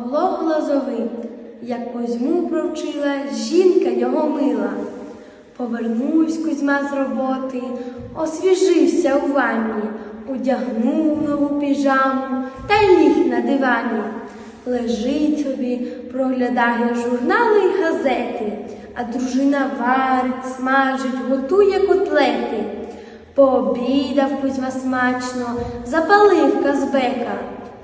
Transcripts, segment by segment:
Павло Глазовий, як Кузьму провчила, жінка його мила. Повернувсь Кузьма з роботи, освіжився у ванні, одягнув нову піжаму та ліг на дивані. Лежить собі, проглядає журнали й газети, а дружина варить, смажить, готує котлети. Пообідав Кузьма смачно, запалив казбека.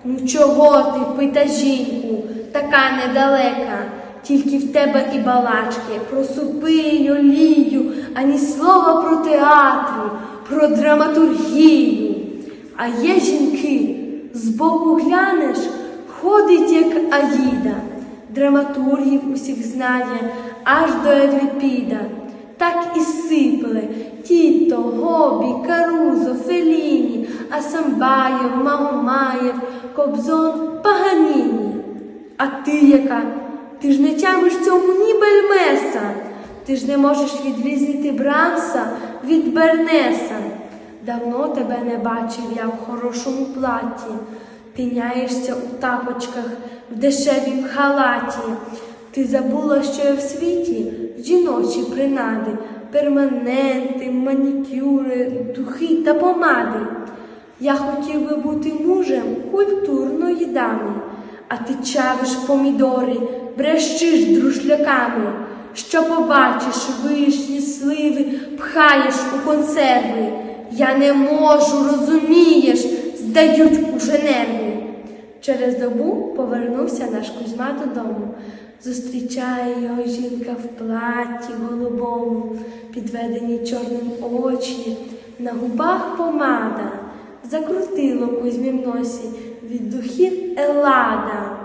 Ну чого ти, пита жінку, така недалека, тільки в тебе і балачки про супи й олію, ані слова про театри, про драматургію. А є жінки, збоку глянеш, ходить, як Аїда, драматургів усіх знає, аж до Еврипіда. Так і сипали Тіто, Гобі, Карузо, Феліні, Асамбаєв, Магомаєв, Кобзон, Паганіні. А ти яка? Ти ж не тямиш цьому ні бельмеса, ти ж не можеш відрізнити Брамса від Бернеса. Давно тебе не бачив я в хорошому платі, тиняєшся у тапочках в дешевім халаті. Ти забула, що є в світі жіночі принади, перманенти, манікюри, духи та помади. Я хотів би бути мужем культурної дами, а ти чавиш помідори, брещиш друшляками. Що побачиш, вишні, сливи, пхаєш у консерви. Я не можу, розумієш, здають уже нерви. Через добу повернувся наш Кузьма додому. Зустрічає його жінка в платі голубому, підведені чорним очі, на губах помада, закрутило Кузьмі в носі від духів Елада.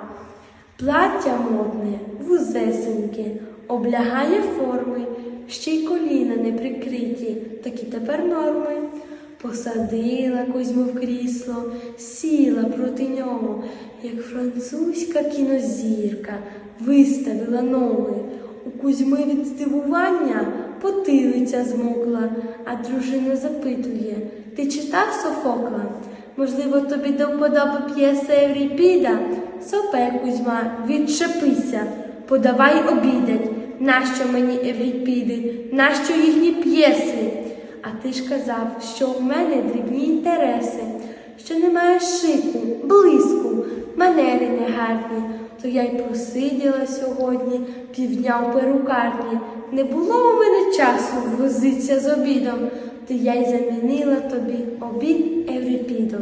Плаття модне, вузесеньке, облягає форми, ще й коліна не прикриті, такі тепер норми. Посадила Кузьму в крісло, сіла проти нього, як французька кінозірка, виставила ноги. У Кузьми від здивування потилиця змокла, а дружина запитує Ти читав Софокла? Можливо, тобі до вподоби п'єса Евріпіда? Сопе, Кузьма, відчепися, подавай обідать. Нащо мені Евріпіди? Нащо їхні п'єси? А ти ж казав, що у мене дрібні інтереси, що немає шику, блиску, манери негарні. То я й просиділа сьогодні півдня в перукарні. Не було у мене часу возитися з обідом, то я й замінила тобі обід Евріпідом.